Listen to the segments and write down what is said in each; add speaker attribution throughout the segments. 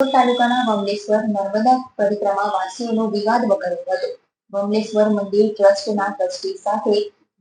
Speaker 1: તાલુકાના બમલેશ્વર નર્મદા પરિક્રમા વાસીઓનો વિવાદ વકર્યો હતો. બમલેશ્વર મંદિર ટ્રસ્ટના ટ્રસ્ટી સાથે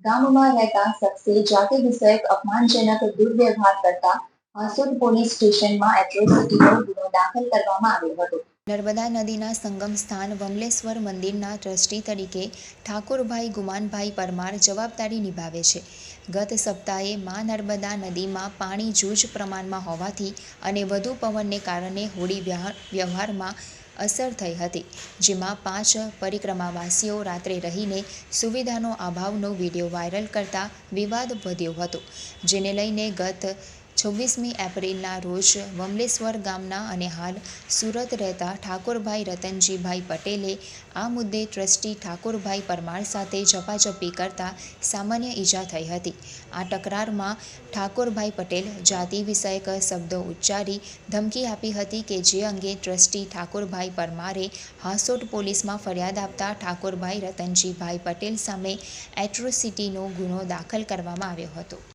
Speaker 1: ગામમાં રહેતા શખ્સે જાતિ વિષયક અપમાનજનક દુર્વ્યવહાર કરતા હાંસોદ પોલીસ સ્ટેશનમાં એટ્રોસિટીનો ગુનો દાખલ કરવામાં આવ્યો હતો. નર્મદા નદીના સંગમ સ્થાન વમલેશ્વર મંદિરના ટ્રસ્ટી તરીકે ઠાકોરભાઈ ગુમાનભાઈ પરમાર જવાબદારી નિભાવે છે. ગત સપ્તાહે મા નર્મદા નદીમાં પાણી જૂજ પ્રમાણમાં હોવાથી અને વધુ પવનને કારણે હોડી વ્યવહાર- વ્યવહારમાં અસર થઈ હતી, જેમાં પાંચ પરિક્રમાવાસીઓ રાત્રે રહીને સુવિધાનો અભાવનો વીડિયો વાયરલ કરતા વિવાદ વધ્યો હતો, જેને લઈને ગત છવ્વીસમી એપ્રિલના રોજ વમલેશ્વર ગામના અને હાલ સુરત રહેતા ઠાકોરભાઈ રતનજીભાઈ પટેલે આ મુદ્દે ટ્રસ્ટી ઠાકોરભાઈ પરમાર સાથે ઝપાઝપી કરતા સામાન્ય ઈજા થઈ હતી. આ તકરારમાં ઠાકોરભાઈ પટેલ જાતિ વિષયક શબ્દો ઉચ્ચારી ધમકી આપી હતી કે જે અંગે ટ્રસ્ટી ઠાકોરભાઈ પરમારે હાંસોટ પોલીસમાં ફરિયાદ આપતા ઠાકોરભાઈ રતનજીભાઈ પટેલ સામે એટ્રોસિટીનો ગુનો દાખલ કરવામાં આવ્યો હતો.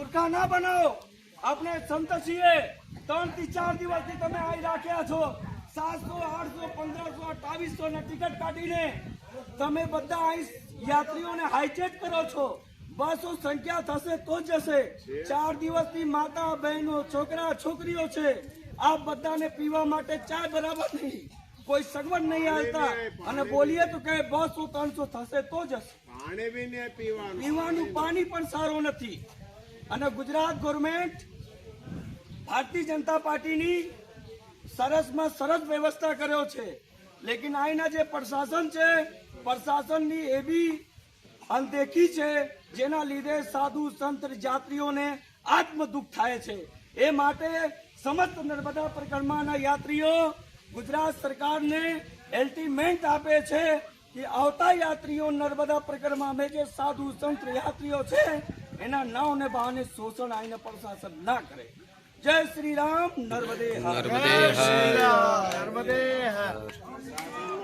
Speaker 2: મૂર્ખા ના બનાવો. આપણે સંત છીએ. ત્રણથી ચાર દિવસથી તમે અહીં રાખ્યા છો. સાતસો આઠસો પંદરસો અઠાવીસો ને ટિકિટ કાઢીને તમે બધા અહીં યાત્રીઓને હાઈચેક કરો છો. બસો સંખ્યા થશે તો જ જશે. ચાર દિવસથી માતા બહેનો છોકરા છોકરીઓ છે. આ બધાને પીવા માટે ચા બરાબર નહીં. કોઈ સગવડ નહીં આવતા અને બોલીએ તો કે બસો ત્રણસો થશે તો જશે.
Speaker 3: પાણી પીવાનું
Speaker 2: પાણી પણ સારું નથી. અને ગુજરાત ગવર્મેન્ટ ભારતીય જનતા પાર્ટીની સરસમાં સરસ વ્યવસ્થા કર્યો છે. લેકિન અહીંના જે પ્રશાસન છે, પ્રશાસનની એવી અનદેખી છે, જેના લીધે સાધુ સંત યાત્રીઓને આત્મ દુઃખ થાય છે. એ માટે સમસ્ત નર્મદા પરિક્રમાના યાત્રીઓ ગુજરાત સરકારને એલ્ટિમેન્ટ આપે છે કે આવતા યાત્રીઓ નર્મદા પરિક્રમામાં જે સાધુ સંત યાત્રીઓ છે એના નાવને બહાને શોષણ આઈને પ્રશાસન ના કરે. જય શ્રી રામ. નર્મદે
Speaker 3: નર્મદે નર્મદે